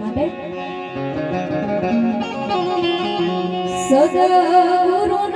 માટે? સદા